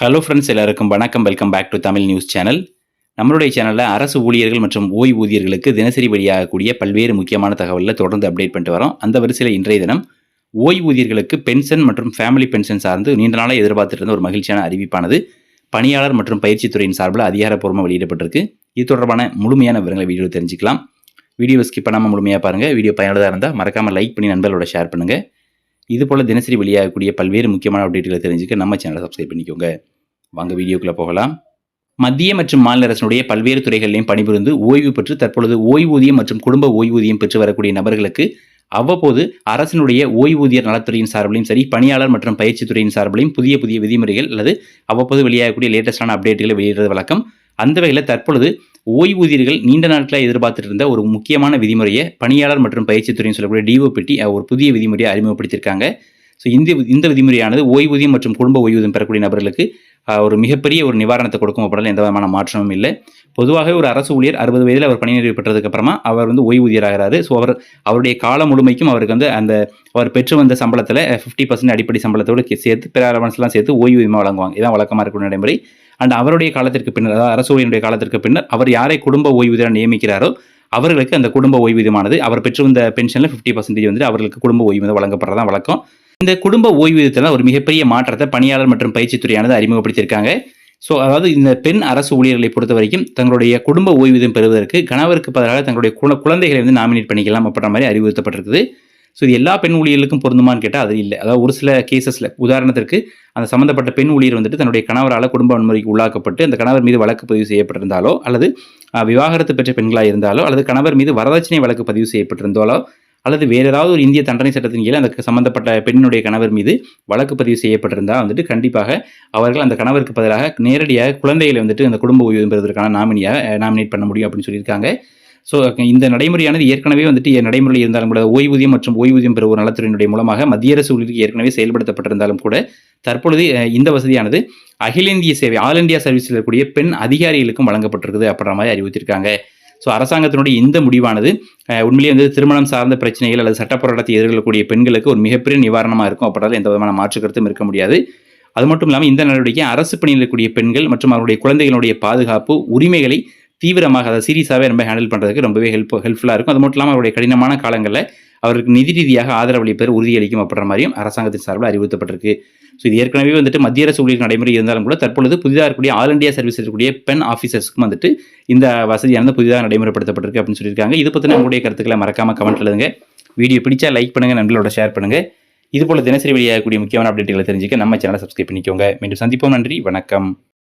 Hello friends எல்லாருக்கும் வணக்கம். Welcome back to Tamil news channel நம்மளுடைய சேனலில் அரசு ஊழியர்கள் மற்றும் ஓய்வூதியர்களுக்கு தினசரி வெளியாகக்கூடிய பல்வேறு முக்கியமான தகவலில் தொடர்ந்து அப்டேட் பண்ணிட்டு வரோம். அந்த வரிசையில் இன்றைய தினம் ஓய்வூதியர்களுக்கு பென்ஷன் மற்றும் ஃபேமிலி பென்ஷன் சார்ந்து நீண்ட நாளாக எதிர்பார்த்துட்டு இருந்த ஒரு மகிழ்ச்சியான அறிவிப்பானது. பணியாளர் மற்றும் பயிற்சித்துறையின் சார்பில் அதிகாரப்பூர்வமாக வெளியிடப்பட்டிருக்கு. இது தொடர்பான முழுமையான விவரங்களை வீடியோ தெரிஞ்சுக்கலாம். வீடியோ ஸ்கிப் பண்ணாமல் முழுமையாக பாருங்கள் வீடியோ பயனுள்ளதாக இருந்தால் மறக்காமல் லைக் பண்ணி நண்பர்களோட ஷேர் பண்ணுங்கள் இது போல் தினசரி வெளியாகக்கூடிய பல்வேறு முக்கியமான அப்டேட்டுகளை தெரிஞ்சுக்க நம்ம சேனலை சப்ஸ்கிரைப் பண்ணிக்கோங்க. வாங்க வீடியோக்குள்ளே போகலாம். மத்திய மற்றும் மாநில அரசினுடைய பல்வேறு துறைகளிலும் பணிபுரிந்து ஓய்வு பெற்று தற்பொழுது ஓய்வூதியம் மற்றும் குடும்ப ஓய்வூதியம் பெற்று வரக்கூடிய நபர்களுக்கு அவ்வப்போது அரசினுடைய ஓய்வூதியர் நலத்துறையின் சார்பிலையும் சரி பணியாளர் மற்றும் பயிற்சித்துறையின் சார்பிலையும் புதிய புதிய விதிமுறைகள் அல்லது அவ்வப்போது வெளியாகக்கூடிய லேட்டஸ்டான அப்டேட்டுகளை வெளியிடுறது வழக்கம். அந்த வகையில் தற்பொழுது ஓய்வூதியர்கள் நீண்ட நாட்களாக எதிர்பார்த்துட்டு இருந்த ஒரு முக்கியமான விதிமுறையை பணியாளர் மற்றும் பயிற்சித்துறையின் சொல்லக்கூடிய டிஓபிடி ஒரு புதிய விதிமுறையை அறிமுகப்படுத்தியிருக்காங்க. ஸோ இந்த இந்த விதிமுறையானது ஓய்வூதியம் மற்றும் குடும்ப ஓய்வூதியம் பெறக்கூடிய நபர்களுக்கு ஒரு மிகப்பெரிய ஒரு நிவாரணத்தை கொடுக்கும் அப்படின்னா எந்த விதமான மாற்றமும் இல்லை. பொதுவாக ஒரு அரசு ஊழியர் அறுபது வயதில் அவர் பணி நிறைவு பெற்றதுக்கு அப்புறமா அவர் வந்து ஓய்வூதியராகிறாரு. ஸோ அவர் அவருடைய காலம் முழுமைக்கும் அவருக்கு வந்து அந்த அவர் பெற்று வந்த சம்பளத்தில் ஃபிஃப்டி பர்சன்ட் அடிப்படை சம்பளத்தோடு சேர்த்து பிற அலவன்ஸ்லாம் சேர்த்து ஓய்வூதியமாக வழங்குவாங்க. இதான் வழக்கமாக இருக்கிற நடைமுறை. அண்ட் அவருடைய காலத்திற்கு பின்னர் அதாவது அரசு ஊழியருடைய காலத்திற்கு பின்னர் அவர் யாரை குடும்ப ஓய்வூதியராக நியமிக்கிறாரோ அவர்களுக்கு அந்த குடும்ப ஓய்வூதியமானது அவர் பெற்று வந்த பென்ஷனில் ஃபிஃப்டி பர்சன்டேஜ் வந்து அவர்களுக்கு குடும்ப ஓய்வூதியம் வழங்கப்படுறதா வழக்கம். இந்த குடும்ப ஓய்வூதியத்தில் ஒரு மிகப்பெரிய மாற்றத்தை பணியாளர் மற்றும் பயிற்சித்துறையானது அறிமுகப்படுத்தியிருக்காங்க. ஸோ அதாவது இந்த பெண் அரசு ஊழியர்களை பொறுத்த வரைக்கும் தங்களுடைய குடும்ப ஓய்வூதியம் பெறுவதற்கு கணவருக்கு பதிலாக தங்களுடைய குழந்தைகளை வந்து நாமினேட் பண்ணிக்கலாம் அப்படின்ற மாதிரி அறிவுறுத்தப்பட்டிருக்குது. ஸோ இது எல்லா பெண் ஊழியர்களுக்கும் பொருந்துமான்னு கேட்டால் அது இல்லை. அதாவது ஒரு சில கேசஸில் உதாரணத்திற்கு அந்த சம்மந்தப்பட்ட பெண் ஊழியர் வந்துட்டு தன்னுடைய கணவரால் குடும்ப வன்முறைக்கு உள்ளாக்கப்பட்டு அந்த கணவர் மீது வழக்கு பதிவு செய்யப்பட்டிருந்தாலோ அல்லது விவாகரத்து பெற்ற பெண்களாக இருந்தாலோ அல்லது கணவர் மீது வரதட்சணை வழக்கு பதிவு செய்யப்பட்டிருந்தாலோ அல்லது வேறு ஏதாவது ஒரு இந்திய தண்டனை சட்டத்தின் கீழே அந்த சம்பந்தப்பட்ட பெண்ணுடைய கணவர் மீது வழக்கு பதிவு செய்யப்பட்டிருந்தால் வந்துட்டு கண்டிப்பாக அவர்கள் அந்த கணவருக்கு பதிலாக நேரடியாக குழந்தைகளை வந்துட்டு அந்த குடும்ப ஓய்வு பெறுவதற்கான நாமினியாக நாமினேட் பண்ண முடியும் அப்படின்னு சொல்லியிருக்காங்க. ஸோ இந்த நடைமுறையானது ஏற்கனவே வந்துட்டு நடைமுறையில் இருந்தாலும் கூட ஓய்வூதியம் மற்றும் ஓய்வூதியம் பெறுவோர் நலத்துறையினுடைய மூலமாக மத்திய அரசு ஊழியருக்கு ஏற்கனவே செயல்படுத்தப்பட்டிருந்தாலும் கூட தற்பொழுது இந்த வசதியானது அகில இந்திய சேவை ஆல் இந்தியா சர்வீஸில் இருக்கக்கூடிய பெண் அதிகாரிகளுக்கும் வழங்கப்பட்டிருக்குது அப்படின்ற மாதிரி அறிவித்திருக்காங்க. ஸோ அரசாங்கத்தினுடைய இந்த முடிவானது அஹ், உண்மையிலேயே வந்து திருமணம் சார்ந்த பிரச்சனைகள் அல்லது சட்ட போராட்டத்தை எதிர்கொள்ளக்கூடிய பெண்களுக்கு ஒரு மிகப்பெரிய நிவாரணமாக இருக்கும் அப்படின்றதுல எந்த விதமான மாற்று கருத்தும் இருக்க முடியாது. அது மட்டும் இல்லாமல் இந்த நடவடிக்கை அரசு பணியில் இருக்கக்கூடிய பெண்கள் மற்றும் அவருடைய குழந்தைகளுடைய பாதுகாப்பு உரிமைகளை தீவிரமாக அதை சீரியஸாகவே ரொம்ப ஹேண்டில் பண்ணுறதுக்கு ரொம்பவே ஹெல்ப் ஹெல்ப்ஃபுல்லாக இருக்கும். அது மட்டும் இல்லாமல் அவருடைய கடினமான காலங்களில் அவருக்கு நிதி ரீதியாக ஆதரவளிப்பது உறுதியளிக்கும் அப்படின்ற மாதிரியும் அரசாங்கத்தின் சார்பில் அறிவுறுத்தப்பட்டிருக்கு. ஸோ இது ஏற்கனவே வந்துட்டு மத்திய அரசு ஊழியர் நடைமுறை இருந்தாலும் கூட தற்பொழுது புதிதாக இருக்கக்கூடிய ஆல் இந்தியா சர்வீஸ் இருக்கக்கூடிய பெண் ஆஃபீஸர்ஸ்க்கும் வந்துட்டு இந்த வசதியானது புதிதாக நடைமுறைப்படுத்தப்பட்டிருக்கு அப்படின்னு சொல்லியிருக்காங்க. இது பற்றின உங்களுடைய கருத்துக்களை மறக்காமல் கமெண்ட் எழுதுங்க. வீடியோ பிடிச்சா லைக் பண்ணுங்கள் நண்பர்களோட ஷேர் பண்ணுங்கள் இது போல தினசரி வெளியாகக்கூடிய முக்கியமான அப்டேட்டுகளை தெரிஞ்சுக்க நம்ம சேனலை சப்ஸ்கிரைப் பண்ணிக்கோங்க. மீண்டும் சந்திப்போம். நன்றி வணக்கம்.